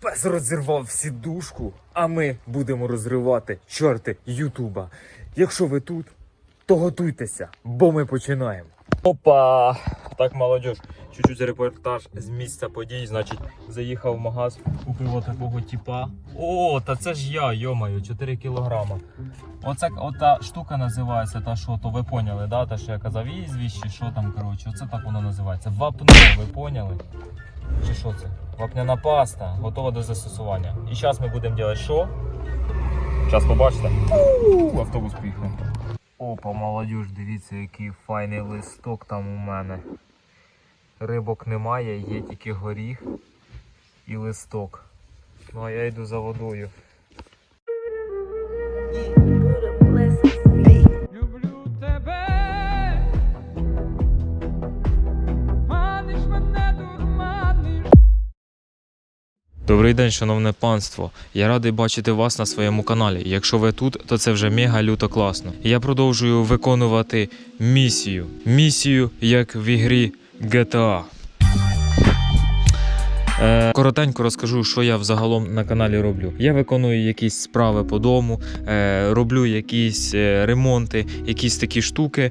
Пес розірвав сідушку, а ми будемо розривати чорти Ютуба. Якщо ви тут, то готуйтеся, бо ми починаємо. Опа! Так, молодь, чуть-чуть репортаж з місця подій. Значить, заїхав в магаз, купив отакого типа. О, та це ж я, йомаю, 4 кілограма. Оце ота штука називається, та що, то ви поняли, да? Та що я казав, ізвіщі, що там, коротше, оце так воно називається. Вапно, ви поняли? Чи що це? Вапняна паста, готова до застосування. І зараз ми будемо робити що? Зараз побачите. Автобус поїхав. Опа, молодіж, дивіться, який файний листок там у мене. Рибок немає, є тільки горіх і листок. Ну а я йду за водою. Добрий день, шановне панство. Я радий бачити вас на своєму каналі. Якщо ви тут, то це вже мега люто класно. Я продовжую виконувати місію. Місію, як в ігрі GTA. Е, коротенько розкажу, що я взагалом на каналі роблю. Я виконую якісь справи по дому, е, роблю якісь е, ремонти, якісь такі штуки.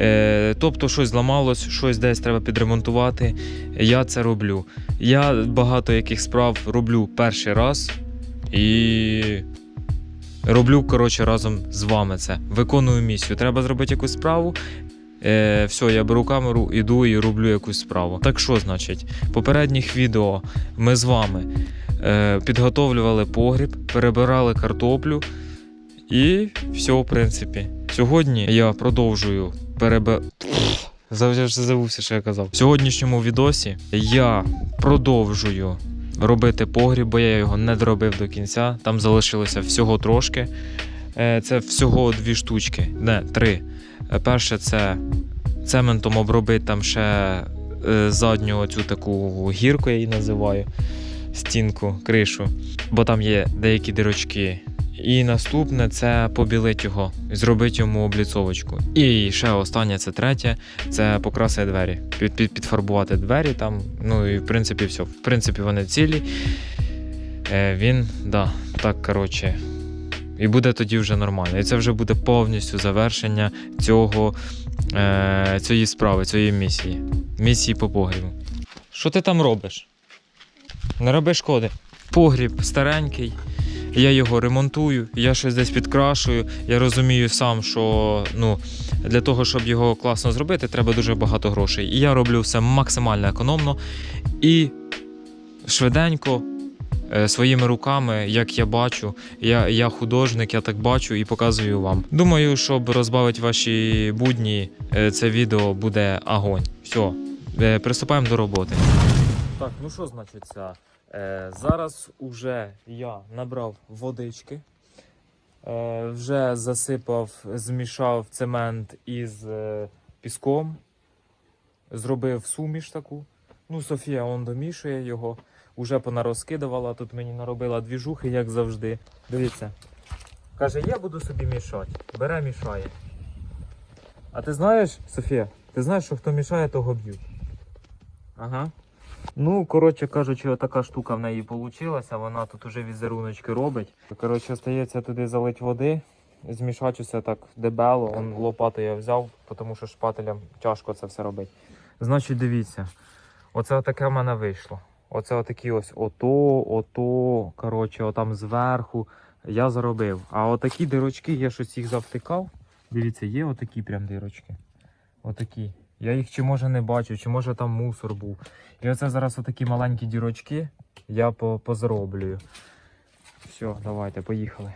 Е, тобто щось зламалось, щось десь треба підремонтувати. Я це роблю. Я багато яких справ роблю перший раз і роблю коротше разом з вами це. Виконую місію. Треба зробити якусь справу. Е, все, я беру камеру, іду і роблю якусь справу. Так що значить, попередніх відео ми з вами е, підготовлювали погріб, перебирали картоплю і все, в принципі. Сьогодні я продовжую перебе. Завжди забувся, що я казав. В сьогоднішньому відосі я продовжую робити погріб, бо я його не доробив до кінця. Там залишилося всього трошки. Е, Це всього дві штучки, не три. Е, Перше це цементом обробити там ще е, задню цю таку гірку, я її називаю, стінку, кришу, бо там є деякі дирочки. І наступне це побілити його, зробити йому обліцовочку. І ще останнє, це третє, це покрасити двері, під, під, підфарбувати двері там. Ну і в принципі все. В принципі, вони цілі. Е, він, да, так, коротше. І буде тоді вже нормально. І це вже буде повністю завершення цього, е, цієї справи, цієї місії. Місії по погрібу. Що ти там робиш? Не роби шкоди. Погріб старенький. Я його ремонтую, я щось десь підкрашую. Я розумію сам, що ну, для того, щоб його класно зробити, треба дуже багато грошей. І я роблю все максимально економно і швиденько, е, своїми руками, як я бачу. Я, я художник, я так бачу і показую вам. Думаю, щоб розбавити ваші будні, е, це відео буде огонь. Все, приступаємо до роботи. Так, ну що значить це? Е, зараз уже я набрав водички, е, вже засипав, змішав цемент із е, піском, зробив суміш таку. Ну, Софія он домішує його, уже понарозкидувала, тут мені наробила двіжухи, як завжди. Дивіться. Каже, я буду собі мішати. Бере, мішає. А ти знаєш, Софія, ти знаєш, що хто мішає, того б'ють. Ага. Ну, коротше кажучи, така штука в неї вийшла. Вона тут уже візеруночки робить. Коротше, остається туди залить води, змішати все так дебело. Он лопату я взяв, тому що шпателям тяжко це все робити. Значить, дивіться, оце таке в мене вийшло. Оце отакі ось ото, ото, коротше, отам зверху. Я заробив. А отакі дирочки, я щось їх завтикав. Дивіться, є отакі прям дирочки. Отакі. Я їх чи може не бачу, чи може там мусор був. І оце зараз отакі маленькі дірочки я по- позроблюю. Все, давайте, поїхали.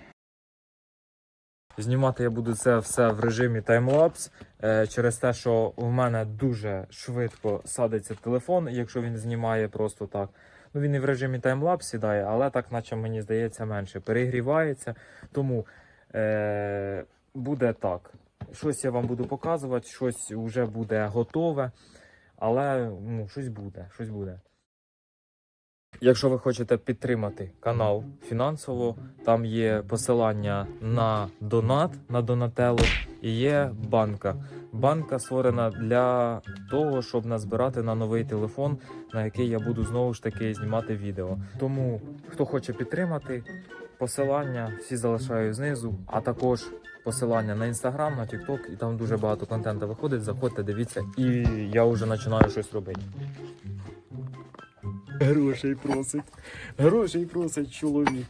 Знімати я буду це все в режимі таймлапс е, через те, що в мене дуже швидко садиться телефон, якщо він знімає просто так. Ну він і в режимі таймлапс сідає, але так, наче мені здається, менше. Перегрівається. Тому е, буде так. Щось я вам буду показувати, щось вже буде готове. Але ну, щось буде, щось буде. Якщо ви хочете підтримати канал фінансово, там є посилання на донат на Донателло, і є банка. Банка створена для того, щоб назбирати на новий телефон, на який я буду знову ж таки знімати відео. Тому хто хоче підтримати, посилання всі залишаю знизу, а також посилання на інстаграм, на тікток, і там дуже багато контенту виходить. Заходьте, дивіться, і я вже починаю щось робити. Грошей просить. Грошей просить чоловік.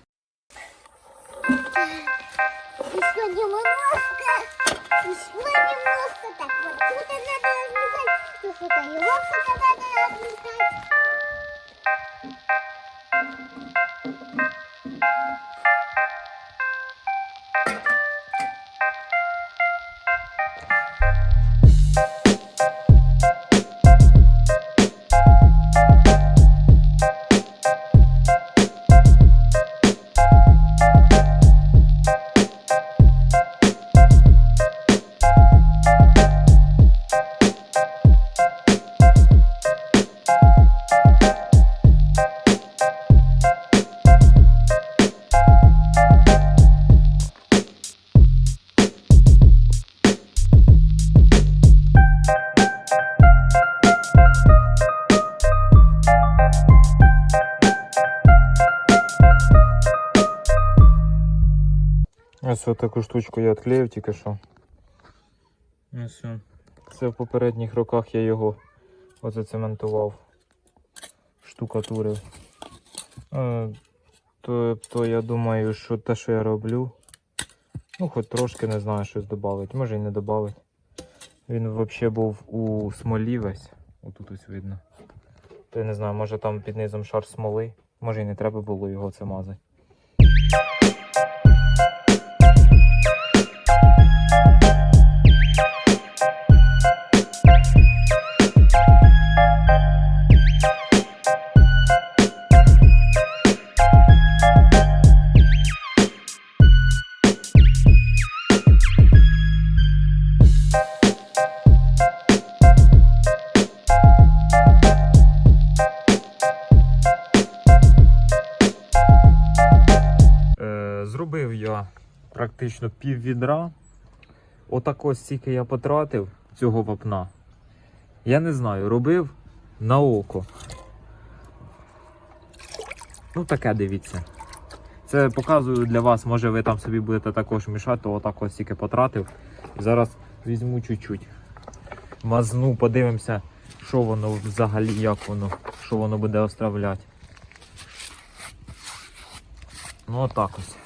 Еще немножко, еще немножко так вот. Тут надо размешать, тут это надо размешать. Ось таку штучку я відклеїв тільки що. Ось. Це в попередніх роках я його оцементував, штукатурив. Е, То, то я думаю, що те, що я роблю, ну хоч трошки не знаю, щось додавить, може і не додавить. Він взагалі був у смолі весь. Отут ось видно. То я не знаю, може там під низом шар смоли. Може і не треба було його це мазати. Я практично пів відра. Отак ось стільки я потратив цього вапна. Я не знаю, робив на око. Ну, таке дивіться. Це показую для вас, може ви там собі будете також мішати, то отак ось стільки потратив. І зараз візьму чуть-чуть. Мазну, подивимося, що воно взагалі, як воно, що воно буде оставляти. Ну отак ось.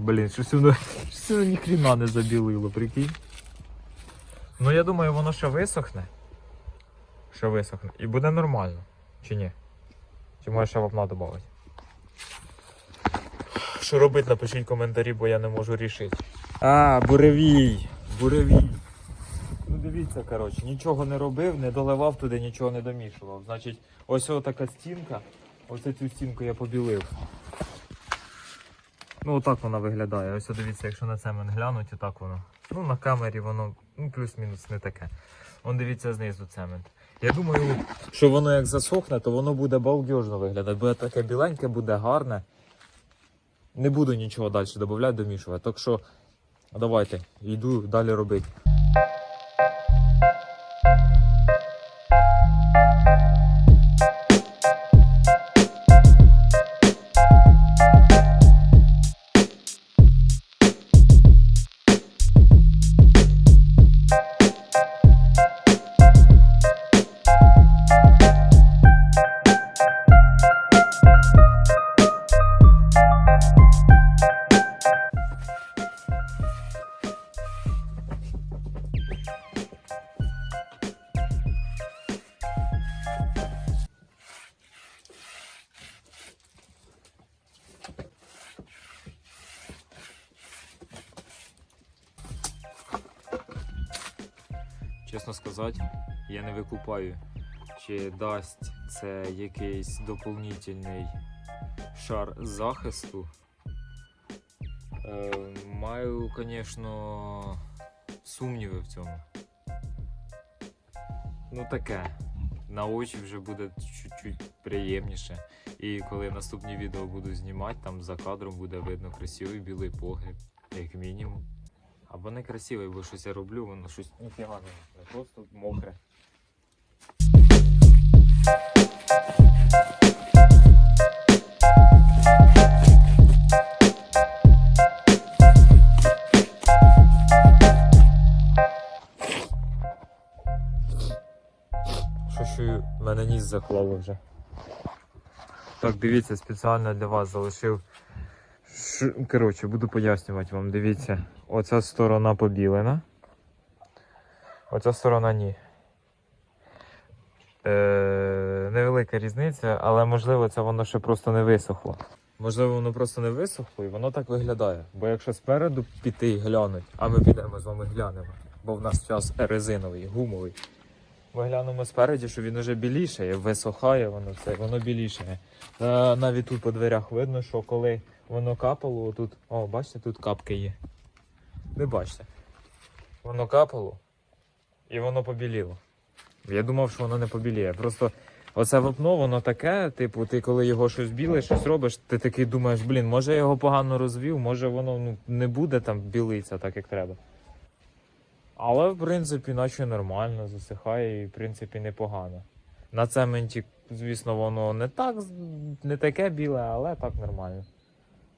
Блін, щось воно, щось воно ніхрена не забілило, прикинь. Ну я думаю, воно ще висохне. Ще висохне. І буде нормально. Чи ні? Чи може ще вапна додати? Що робити, напишіть коментарі, бо я не можу рішити. А, буревій! Буревій. Ну дивіться, коротше, нічого не робив, не доливав туди, нічого не домішував. Значить, ось така стінка. Оце цю стінку я побілив. Ну, отак вона виглядає. Ось дивіться, якщо на цемент глянуть, отак воно. Ну, на камері воно ну, плюс-мінус не таке. Он дивіться знизу цемент. Я думаю, що воно як засохне, то воно буде балдежно виглядати. Буде таке біленьке, буде гарне. Не буду нічого далі додавати, домішувати. Так що давайте, йду далі робити. Чесно сказати, я не викупаю, чи дасть це якийсь доповнительний шар захисту. Е, маю, звісно, сумніви в цьому. Ну таке. На очі вже буде чуть-чуть приємніше. І коли наступні відео буду знімати, там за кадром буде видно красивий білий погріб, як мінімум. Або некрасивий, бо щось я роблю, воно щось ніфіга не, не просто мокре. Що мене ніс заклало вже. Так, дивіться, спеціально для вас залишив. Коротше, буду пояснювати вам. Дивіться, оця сторона побілена. Оця сторона ні. Е, невелика різниця, але можливо це воно ще просто не висохло. Можливо, воно просто не висохло і воно так виглядає. Бо якщо спереду піти і глянуть, а ми підемо з вами глянемо, бо в нас час резиновий, гумовий. Ми глянемо спереді, що він уже білішає, висохає воно все, воно білішає. Навіть тут по дверях видно, що коли воно капало, тут. О, бачите, тут капки є. Не бачите. Воно капало і воно побіліло. Я думав, що воно не побіліє. Просто оце вапно, воно таке, типу, ти коли його щось біле, щось робиш, ти такий думаєш, блін, може я його погано розвів, може воно ну, не буде там білитися так, як треба. Але, в принципі, наче нормально, засихає і, в принципі, непогано. На цементі, звісно, воно не так, не таке біле, але так нормально.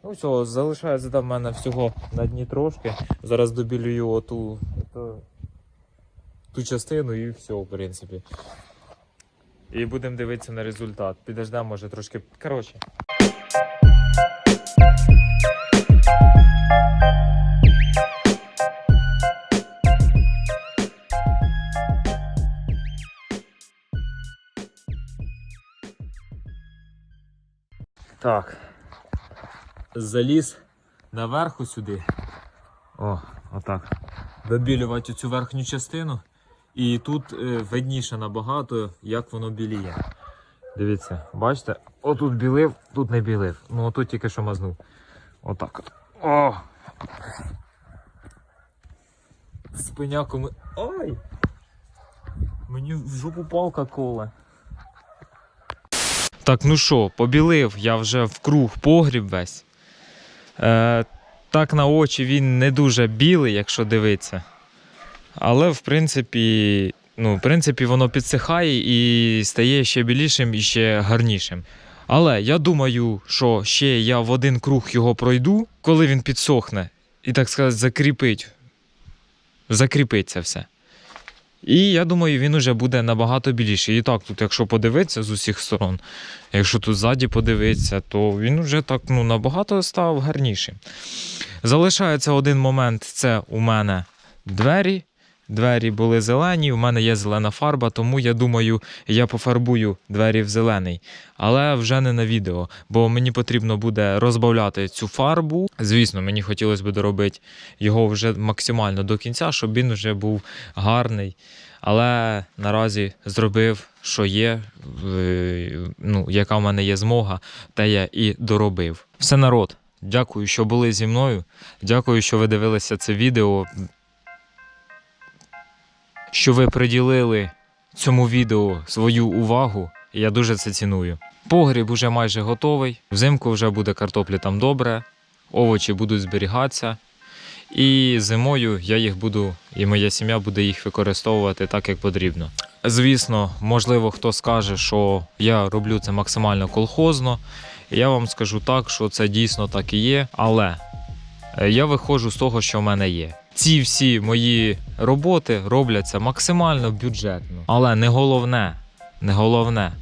Ну все, залишається там в мене всього на дні трошки. Зараз добілюю оту, оту ту частину і все, в принципі. І будемо дивитися на результат. Підождемо, може трошки. Коротше. Так. Заліз наверху сюди. О, отак. Добілювати цю верхню частину. І тут е, видніше набагато, як воно біліє. Дивіться, бачите? Отут білив, тут не білив. Ну отут тільки що мазнув. Отак. от. О! Спиняку. Ай! Мені в жопу палка коле. Так, ну що, побілив я вже в круг погріб весь. Е, так на очі він не дуже білий, якщо дивитися. Але в принципі, ну, в принципі, воно підсихає і стає ще білішим і ще гарнішим. Але я думаю, що ще я в один круг його пройду, коли він підсохне, і так сказати, закріпить. Закріпиться все. І я думаю, він уже буде набагато більший. І так, тут, якщо подивитися з усіх сторон, якщо тут ззаді подивитися, то він вже так ну, набагато став гарнішим. Залишається один момент: це у мене двері. Двері були зелені, у мене є зелена фарба, тому я думаю, я пофарбую двері в зелений. Але вже не на відео, бо мені потрібно буде розбавляти цю фарбу. Звісно, мені хотілося б доробити його вже максимально до кінця, щоб він вже був гарний. Але наразі зробив, що є, ну, яка в мене є змога, те я і доробив. Все народ. Дякую, що були зі мною. Дякую, що ви дивилися це відео що ви приділили цьому відео свою увагу. Я дуже це ціную. Погріб уже майже готовий. Взимку вже буде картоплі там добре, овочі будуть зберігатися. І зимою я їх буду, і моя сім'я буде їх використовувати так, як потрібно. Звісно, можливо, хто скаже, що я роблю це максимально колхозно. Я вам скажу так, що це дійсно так і є. Але е, я виходжу з того, що в мене є. Ці всі мої роботи робляться максимально бюджетно. Але не головне, не головне,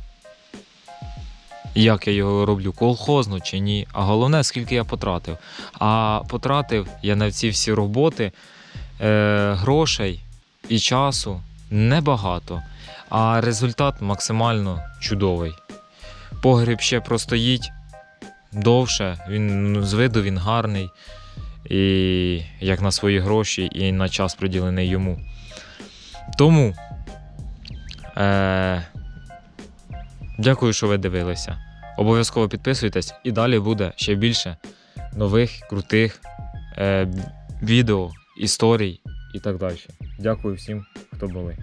як я його роблю, колхозно чи ні. А головне, скільки я потратив. А потратив я на ці всі роботи е, грошей і часу небагато. А результат максимально чудовий. Погріб ще простоїть довше, він ну, з виду він гарний і як на свої гроші, і на час приділений йому. Тому е, дякую, що ви дивилися. Обов'язково підписуйтесь і далі буде ще більше нових крутих е, відео, історій і так далі. Дякую всім, хто були.